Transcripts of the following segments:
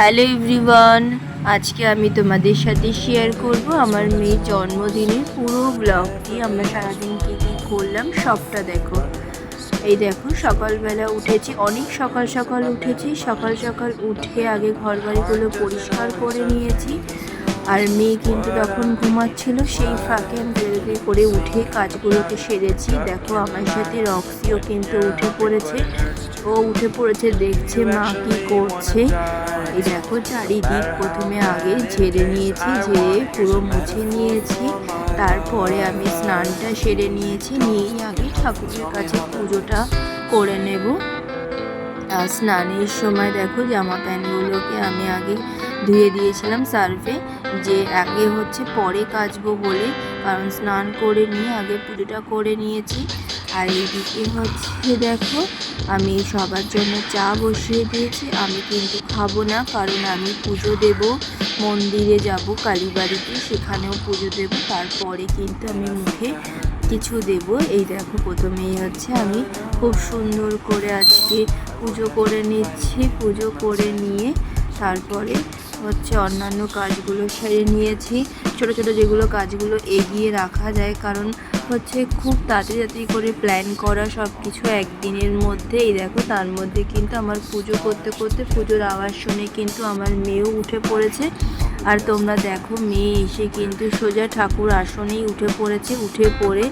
Hello everyone, আজকে আমি তোমাদের সাথে শেয়ার করব আমার মেয়ের জন্মদিনের পুরো ব্লগটি আমরা সারাদিন কী কী করলাম সবটা দেখো। এই দেখো, সকালবেলা উঠেছি, অনেক সকাল সকাল উঠেছি। সকাল সকাল উঠে আগে ঘর বাড়িগুলো পরিষ্কার করে নিয়েছি। আর মেয়ে কিন্তু তখন ঘুমাচ্ছিল, সেই ফাঁকে আমি করে উঠে কাজগুলোকে সেরেছি। দেখো আমার সাথে রক্সিও কিন্তু উঠে পড়েছে। ও উঠে পড়েছে, দেখছে মা কি করছে। এই দেখো, চারিদিক প্রথমে আগে ঝেড়ে নিয়েছি, ঝেড়ে পুরো মুছে নিয়েছি। তারপরে আমি স্নানটা সেরে নিয়েছি, নিয়েই আগে ঠাকুরের কাছে পুজোটা করে নেব। আর স্নানের সময় দেখো, জামা প্যান্টগুলোকে আমি আগে ধুয়ে দিয়েছিলাম সার্ফে, যে আগে হচ্ছে পরে কাচবো বলে, কারণ স্নান করে নিয়ে আগে পুজোটা করে নিয়েছি। আর এইদিকে হচ্ছে দেখো, আমি সবার জন্য চা বসিয়ে দিয়েছি। আমি কিন্তু খাব না, কারণ আমি পুজো দেব। মন্দিরে যাব, কালীবাড়িতে, সেখানেও পুজো দেব। তারপরে কিন্তু আমি মুখে কিছু দেব। এই দেখো, প্রথমেই হচ্ছে আমি খুব সুন্দর করে আজকে পুজো করে নিচ্ছি। পুজো করে নিয়ে তারপরে হচ্ছে অন্যান্য কাজগুলো সেরে নিয়েছি। ছোট ছোট যেগুলো কাজগুলো এগিয়ে রাখা যায়, কারণ হচ্ছে খুব তাড়াতাড়ি করে প্ল্যান করা সব কিছু একদিনের মধ্যে। এই দেখো, তার মধ্যে কিন্তু আমার পুজো করতে করতে পুজোর আওয়াজ শুনে কিন্তু আমার মেয়েও উঠে পড়েছে। আর তোমরা দেখো, মেয়ে এসে কিন্তু সোজা ঠাকুর আসনেই উঠে পড়েছে। উঠে পড়ে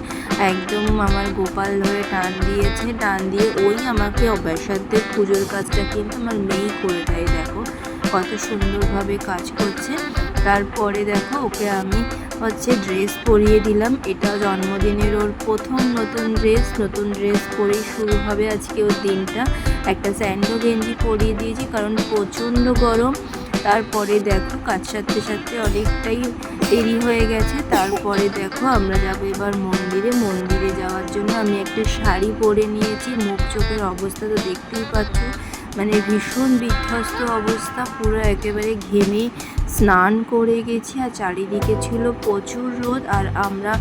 একদম আমার গোপাল ধরে টান দিয়েছে। টান দিয়ে ওই আমাকে অব্যাসাধ্যের পুজোর কাজটা কিন্তু আমার মেয়েই করে দেয়, দেখো। কত সুন্দরভাবে কাজ করছে। তারপরে দেখো, ওকে আমি হচ্ছে ড্রেস পরিয়ে দিলাম। এটা জন্মদিনের ওর প্রথম নতুন ড্রেস নতুন ড্রেস পরেই শুরু হবে আজকে ওর দিনটা। একটা স্যান্ডো গেঞ্জি পরিয়ে দিয়েছি কারণ প্রচণ্ড গরম। তারপরে দেখো, কাজ সারতে সারতে অনেকটাই দেরি হয়ে গেছে। তারপরে দেখো, আমরা যাব এবার মন্দিরে। মন্দিরে যাওয়ার জন্য আমি একটা শাড়ি পরে নিয়েছি। মুখ চোখের অবস্থা তো দেখতেই পাচ্ছ। মানে ভীষণ বিধ্বস্ত অবস্থা, পুরো একেবারে ঘেমে স্নান করে গেছি আর চারিদিকে ছিল প্রচুর রোদ আর আমরা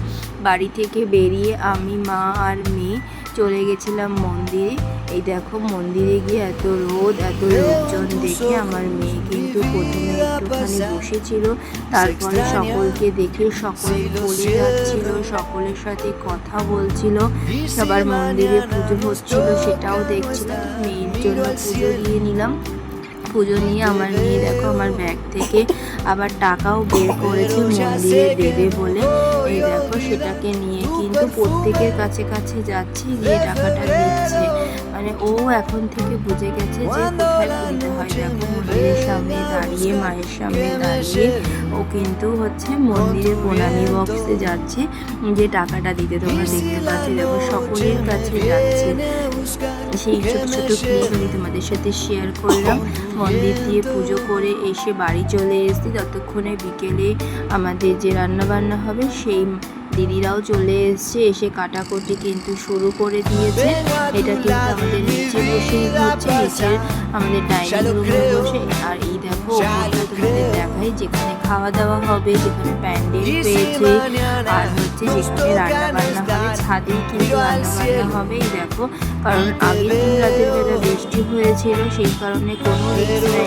বাড়ি থেকে বেরিয়ে আমি, মা আর মেয়ে চলে গেছিলাম মন্দিরে। এই দেখো মন্দিরে গিয়ে এত রোদ, এত লোকজন দেখে আমার মেয়ে কিন্তু প্রথমে একটুখানি বসেছিল। তারপরে সকলকে দেখে সকলে বলে যাচ্ছিল, সকলের সাথে কথা বলছিল। সবার মন্দিরে পুজো হচ্ছিল, সেটাও দেখছিলাম মেয়ের জন্য পুজো দিয়ে নিলাম। পুজো নিয়ে আমার মেয়ে দেখো আমার ব্যাগ থেকে আবার টাকাও বের করেছে মন্দিরে দেবে বলে। এই দেখো সেটাকে নিয়ে কিন্তু প্রত্যেকের কাছে কাছে যাচ্ছে গিয়ে টাকাটা দিচ্ছে মানে ও এখন থেকে বুঝে গেছে যে হয় সামনে দাঁড়িয়ে, মায়ের সামনে দাঁড়িয়ে ও কিন্তু হচ্ছে মন্দিরে প্রণামী বক্সে যাচ্ছে, যে টাকাটা দিতে তোমরা দেখতে পাচ্ছি। দেখো, সকলের কাছে যাচ্ছে। সেই ছোট ছোট ক্লিপ আমি তোমাদের সাথে শেয়ার করলাম। মন্দির দিয়ে পুজো করে এসে বাড়ি চলে এসেছি। ততক্ষণে বিকেলে আমাদের যে রান্না বান্না হবে, সেই দিদিরাও চলে এসছে, এসে কাটাকুটি কিন্তু শুরু করে দিয়েছে। এটা কিন্তু আমাদের নিচে বসে হচ্ছে নিচে আমাদের ডাইনিং রুমে বসে। আর এই দেখো তোমাদের যেখানে খাওয়া দাওয়া হবে যেখানে প্যান্ডেল পেয়েছে আর হচ্ছে যেখানে রান্না বান্না হবে ছাদেই কিন্তু রান্না হবে দেখো। কারণ আগের দিন রাতের বেলা বৃষ্টি হয়েছিল সেই কারণে কোনো রিস্ক নেয়নি।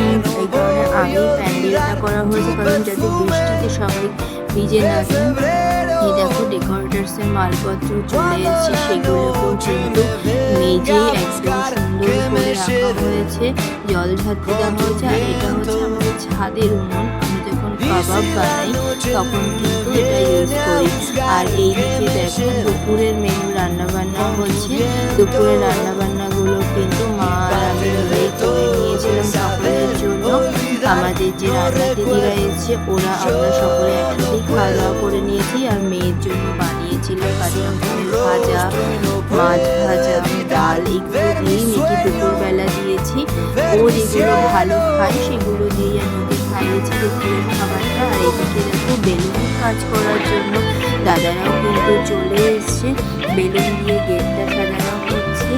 উম, এই কারণে আগেই প্যান্ডেলটা করা হয়েছে কারণ যাতে বৃষ্টিতে সবাই ভিজে না এই দেখো ডেকোরেটার্সের মালপত্র চলে এসেছে সেগুলোকেও কিন্তু মেজে একদম সুন্দর করে রাখা হয়েছে জল ঝাড়তে দেওয়া হয়েছে আর এটা হচ্ছে ছাদের উনুন আমি যখন কাবাব বানাই তখন কিন্তু এটা ইউজ করি। আর এই দিকে দেখো দুপুরের মেনু রান্নাবান্না হচ্ছে দুপুরের রান্নাবান্নাগুলো কিন্তু মা আর আমি মিলেই করে নিয়েছিলাম সকলের জন্য। আমাদের যে রান্না দিদিরা এসেছে ওরা আমরা সকলে একসাথেই খাওয়া দাওয়া করে নিয়েছি আর মেয়ের জন্য বানিয়েছিল কারি রকমের ভাজা মাছ ভাজা ডাল এগুলো দিয়ে মেয়েকে দুপুরবেলা দিয়েছি। ও যেগুলো ভালো খায়, সেগুলো দিয়ে আমি ওকে খাইয়েছি দুপুরের খাবারটা। আর এদিকে দেখো বেলুন কাজ করার জন্য দাদারাও কিন্তু চলে এসছে। বেলুন দিয়ে গেটটা সাজানো হচ্ছে।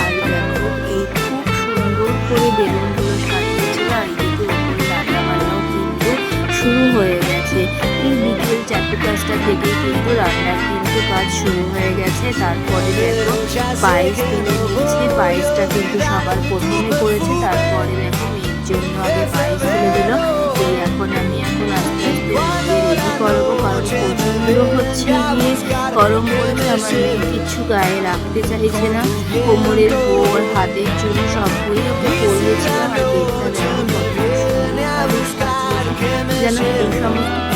আর দেখো এই খুব সুন্দর করে বেলুনগুলো চারটে পাঁচটা থেকে কিন্তু রান্নার কিন্তু কাজ শুরু হয়ে গেছে। তারপরে দেখো, পায়েস তুলে নিচ্ছে পায়েসটা কিন্তু সবার প্রথমে করেছে। তারপরে দেখো, মেয়ের জন্য আগে পায়েস তুলে দিল। এই এখন আমি এখন আস্তে আস্তে করব। কারণ হচ্ছে গিয়ে গরম পড়ছে। আমার কিছু গায়ে রাখতে চাইছে না। কোমরের পর হাতের জন্য সবগুলি ওকে পরিয়েছিলাম আর দেখতে যেন এই সমস্ত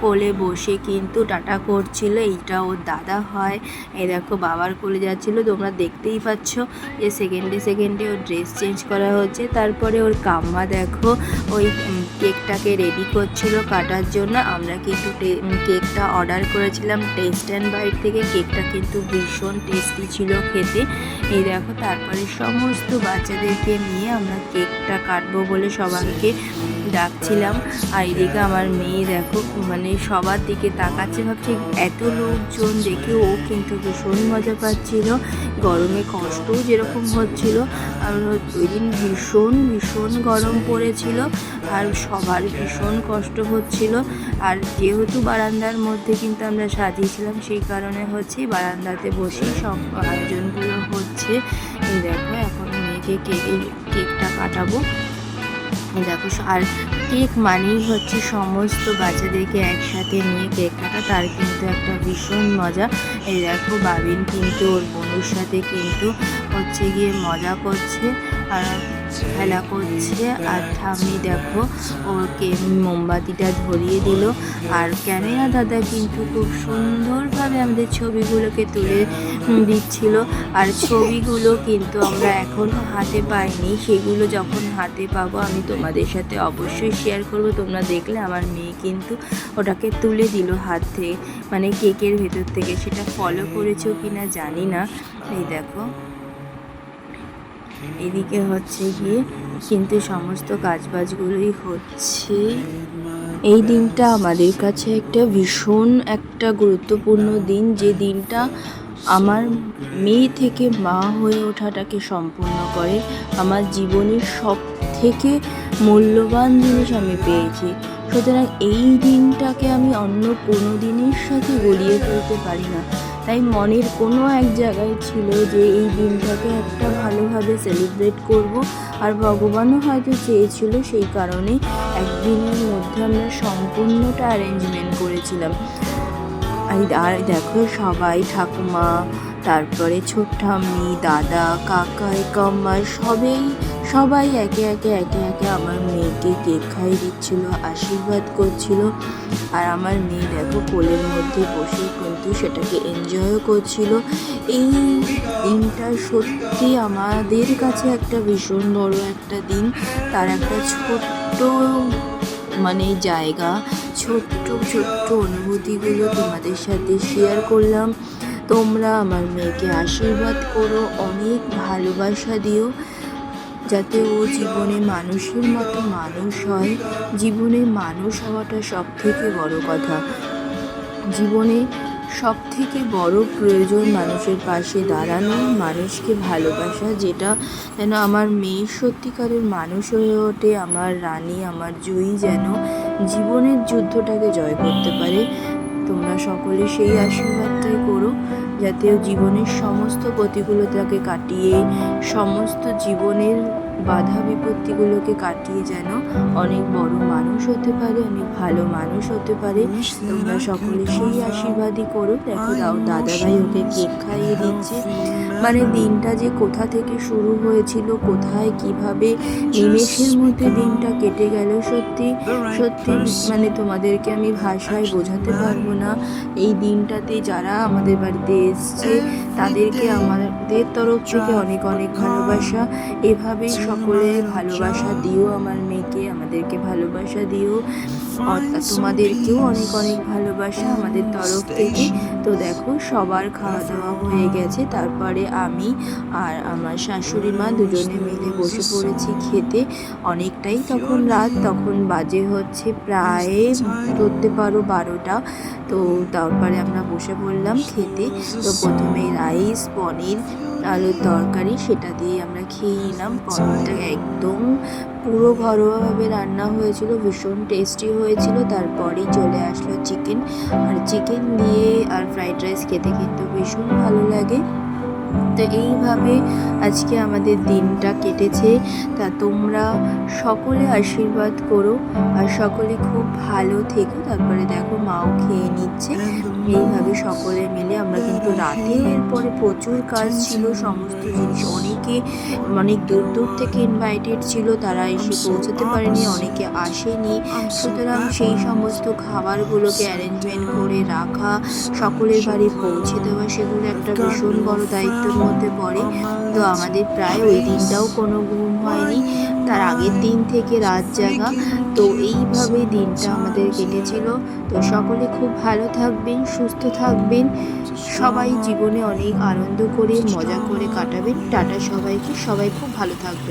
কোলে বসে কিন্তু টাটা করছিল, এইটা ওর দাদা হয়। এই দেখো, বাবার কোলে যাচ্ছিল। তোমরা দেখতেই পাচ্ছ যে সেকেন্ডে সেকেন্ডে ওর ড্রেস চেঞ্জ করা হচ্ছে। তারপরে ওর কাম্মা দেখো, ওই কেকটাকে রেডি করছিল কাটার জন্য। আমরা কিন্তু কেকটা অর্ডার করেছিলাম। টেস্ট অ্যান্ড বাইট থেকে কেকটা কিন্তু ভীষণ টেস্টি ছিল খেতে। এই দেখো, তারপরে সমস্ত বাচ্চাদেরকে নিয়ে আমরা কেকটা কাটবো বলে সবাইকে ডাকছিলাম। আর এদিকে আমার মেয়ে দেখো মানে সবার দিকে তাকাচ্ছে, ভাবছে এত লোকজন দেখে ও কিন্তু ভীষণ মজা পাচ্ছিল। গরমে কষ্টও যেরকম হচ্ছিল, আর ওই দিন ভীষণ ভীষণ গরম পড়েছিল, আর সবার ভীষণ কষ্ট হচ্ছিল। আর যেহেতু বারান্দার মধ্যে কিন্তু আমরা সাজিয়েছিলাম, সেই কারণে হচ্ছে বারান্দাতে বসেই সব আয়োজনগুলো হচ্ছে। দেখো, এখন মেয়েকে কেক কেকটা কাটাবো। দেখো, আর কেক মানেই হচ্ছে সমস্ত বাচ্চাদেরকে একসাথে নিয়ে কেক কাটা। তার কিন্তু একটা ভীষণ মজা। এই দেখো, বাবিন কিন্তু ওর বন্ধুর সাথে কিন্তু হচ্ছে গিয়ে মজা করছে। আর খেলা করছে আর ঠাম্মি দেখো, ওকে মোমবাতিটা ধরিয়ে দিল। আর ক্যামেরা দাদা কিন্তু খুব সুন্দরভাবে আমাদের ছবিগুলোকে তুলে দিচ্ছিল। আর ছবিগুলো কিন্তু আমরা এখনও হাতে পাইনি। সেগুলো যখন হাতে পাবো, আমি তোমাদের সাথে অবশ্যই শেয়ার করব। তোমরা দেখলে আমার মেয়ে কিন্তু ওটাকে তুলে দিল হাত। থেকে মানে কেকের ভেতর থেকে সেটা ফলো করেছ কিনা জানি না। এই দেখো। এদিকে হচ্ছে গিয়ে কিন্তু সমস্ত কাজবাজগুলোই হচ্ছে। এই দিনটা আমাদের কাছে একটা ভীষণ একটা গুরুত্বপূর্ণ দিন। যে দিনটা আমার মেয়ে থেকে মা হয়ে ওঠাটাকে সম্পূর্ণ করে। আমার জীবনের সব থেকে মূল্যবান জিনিস আমি পেয়েছি। সুতরাং এই দিনটাকে আমি অন্য কোনো দিনের সাথে গড়িয়ে ফেলতে পারি না। তাই মনের কোনো এক জায়গায় ছিল যে এই দিনটাকে একটা ভালোভাবে সেলিব্রেট করব। আর ভগবানও হয়তো চেয়েছিল সেই কারণে একদিনের মধ্যে আমরা সম্পূর্ণটা অ্যারেঞ্জমেন্ট করেছিলাম। আর দেখো সবাই ঠাকুমা, তারপরে ছোট ঠাম্মি দাদা, কাকাই কাম্মা সবাই সবাই একে একে একে একে আমার মেয়েকে কেক খাইয়ে দিচ্ছিল, আশীর্বাদ করছিল। আর আমার মেয়ে দেখো কোলের মধ্যে বসে কিন্তু সেটাকে এনজয়ও করছিল। এই দিনটা সত্যি আমাদের কাছে একটা ভীষণ বড় একটা দিন। তার একটা ছোট্ট মানে জায়গা, ছোট্ট ছোট্ট অনুভূতিগুলো তোমাদের সাথে শেয়ার করলাম। তোমরা আমার মেয়েকে আশীর্বাদ করো, অনেক ভালোবাসা দিও। যাতে ও জীবনে মানুষের মতো মানুষ হয়। জীবনে মানুষ হওয়াটা সব থেকে বড় কথা। জীবনে সব থেকে বড় প্রয়োজন মানুষের পাশে দাঁড়ানো, মানুষকে ভালোবাসা, যেটা যেন আমার মেয়ে সত্যিকারের মানুষ হয়ে ওঠে, আমার রানী, আমার জয়ী যেন জীবনের যুদ্ধটাকে জয় করতে পারে। তোমরা সকলে সেই আশীর্বাদটাই করো, যাতে জীবনের সমস্ত প্রতিকূলতাকে কাটিয়ে, সমস্ত জীবনের বাধা বিপত্তিগুলোকে কাটিয়ে যেন অনেক বড় মানুষ হতে পারে, অনেক ভালো মানুষ হতে পারে। তোমরা সকলে সেই আশীর্বাদই করো। দেখো দাও, দাদাভাই ওকে কেক খাইয়ে দিচ্ছে। মানে দিনটা যে কোথা থেকে শুরু হয়েছিল, কোথায় কীভাবে নিমেষের মধ্যে দিনটা কেটে গেল, সত্যি সত্যি মানে তোমাদেরকে আমি ভাষায় বোঝাতে পারব না। এই দিনটাতে যারা আমাদের বাড়িতে এসছে, তাদেরকে আমাদের তরফ থেকে অনেক অনেক ভালোবাসা। এভাবেই সকলে ভালোবাসা দিও আমার মেয়েকে, আমাদেরকে ভালোবাসা দিও। অর্থাৎ তোমাদেরকেও অনেক অনেক ভালোবাসা আমাদের তরফ থেকে। তো দেখো, সবার খাওয়া দাওয়া হয়ে গেছে। তারপরে আমি আর আমার শাশুড়ি মা দুজনে মিলে বসে পড়েছি খেতে। অনেকটাই তখন রাত, তখন বাজে হচ্ছে প্রায়, ধরতে পারো বারোটা। তো তারপরে আমরা বসে পড়লাম খেতে। তো প্রথমে রাইস, পনির আলুর তরকারি, সেটা দিয়ে আমরা খেয়ে নিলাম। পরোটা একদম পুরো ঘরোয়াভাবে রান্না হয়েছিল, ভীষণ টেস্টি হয়েছিল। তারপরেই চলে আসলো চিকেন আর চিকেন দিয়ে আর ফ্রাইড রাইস খেতে কিন্তু ভীষণ ভালো লাগে। তো এইভাবে আজকে আমাদের দিনটা কেটেছে। তা তোমরা সকলে আশীর্বাদ করো আর সকলে খুব ভালো থেকো। তারপরে দেখো মাও খেয়ে নিচ্ছে। এইভাবে সকলে মিলে আমরা কিন্তু রাতে এরপরে প্রচুর কাজ ছিল সমস্ত জিনিস অনেকে অনেক দূর দূর থেকে ইনভাইটেড ছিল তারা এসে পৌঁছাতে পারেনি অনেকে আসেনি। সুতরাং সেই সমস্ত খাবারগুলোকে অ্যারেঞ্জমেন্ট করে রাখা সকলের বাড়ি পৌঁছে দেওয়া সেগুলো একটা ভীষণ বড় দায়িত্বের মধ্যে পড়ে। তো আমাদের প্রায় ওই দিনটাও কোনো ঘুম হয়নি। তার আগের দিন থেকে রাত জাগা। তো এইভাবে দিনটা আমাদের কেটেছিল। তো সকলে খুব ভালো থাকবেন, সুস্থ থাকবেন। সবাই জীবনে অনেক আনন্দ করে, মজা করে কাটাবেন। টাটা সবাইকে। সবাই খুব ভালো থাকবেন।